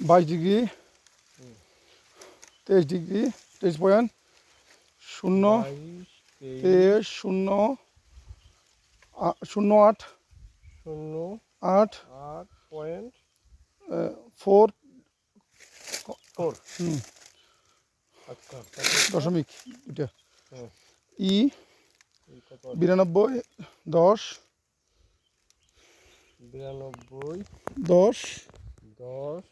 বাইশ ডিগ্রি তেইশ ডিগ্রি তেইশ পয়েন্ট শূন্য তেইশ শূন্য শূন্য আট শূন্য আট আট পয়েন্ট ফোর ফোর। হুম। আচ্ছা দশমিক হুম। ই বিরানব্বই দশ। বিরানব্বই দশ। দশ।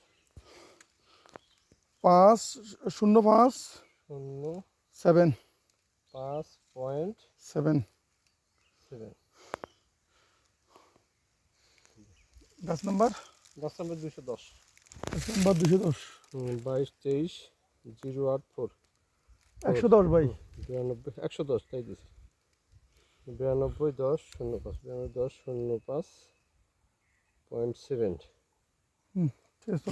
পাঁচ শূন্য পাঁচ শূন্য সেভেন। পাঁচ পয়েন্ট সেভেন। সেভেন। গাছ নাম্বার দশ নম্বর দুশো। দশ গাছ নাম্বার দুশো। দশ বাইশ তেইশ জিরো আট ফোর। একশো দশ ভাই। বিরানব্বই একশো দশ তাই দিছি। বিরানব্বই দশ শূন্য পাঁচ বিরানব্বই দশ শূন্য পাঁচ পয়েন্ট সেভেন। ঠিক আছে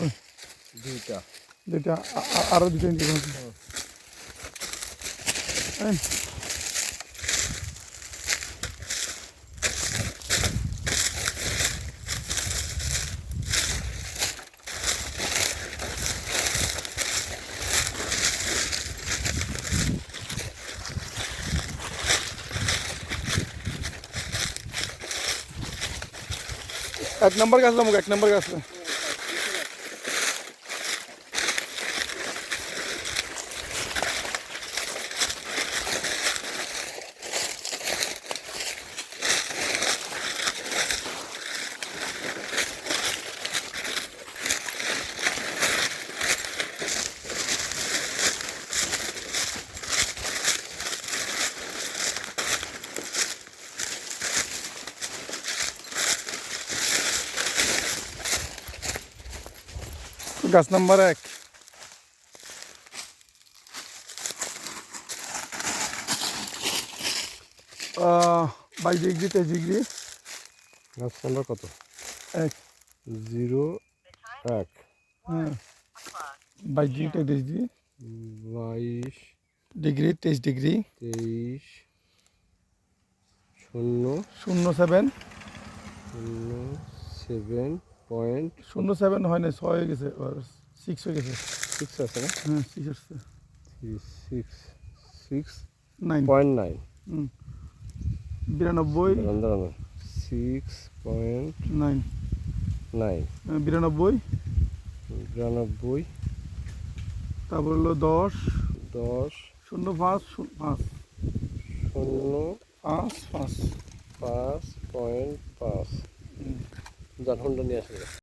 দুইটা। দুইটা আ- আ- আরও দুইটা নিতে হবে। এই, এক নম্বর গাছ নম্বর এক। বাইশ ডিগ্রি তেইশ ডিগ্রি। গাছ নাম্বার কত? এক। জিরো এক। হ্যাঁ। বাইশ ডিগ্রি তেইশ ডিগ্রি। বাইশ। ডিগ্রি তেইশ ডিগ্রি। তেইশ। শূন্য। শূন্য সেভেন। শূন্য সেভেন। পয়েন্ট শূন্য সেভেন হয় না ছয় হয়ে গেছে সিক্স হয়ে গেছে। সিক্স আছে না? হ্যাঁ সিক্স আসছে। Six six nine point nine বিরানব্বই। সিক্স পয়েন্ট নাইন নাইন বিরানব্বই। বিরানব্বই। তারপর হলো দশ। দশ। শূন্য পাঁচ শূন্য পাঁচ। শূন্য পাঁচ পাঁচ। পাঁচ পয়েন্ট পাঁচ। হোন্ডা নিয়ে আসবে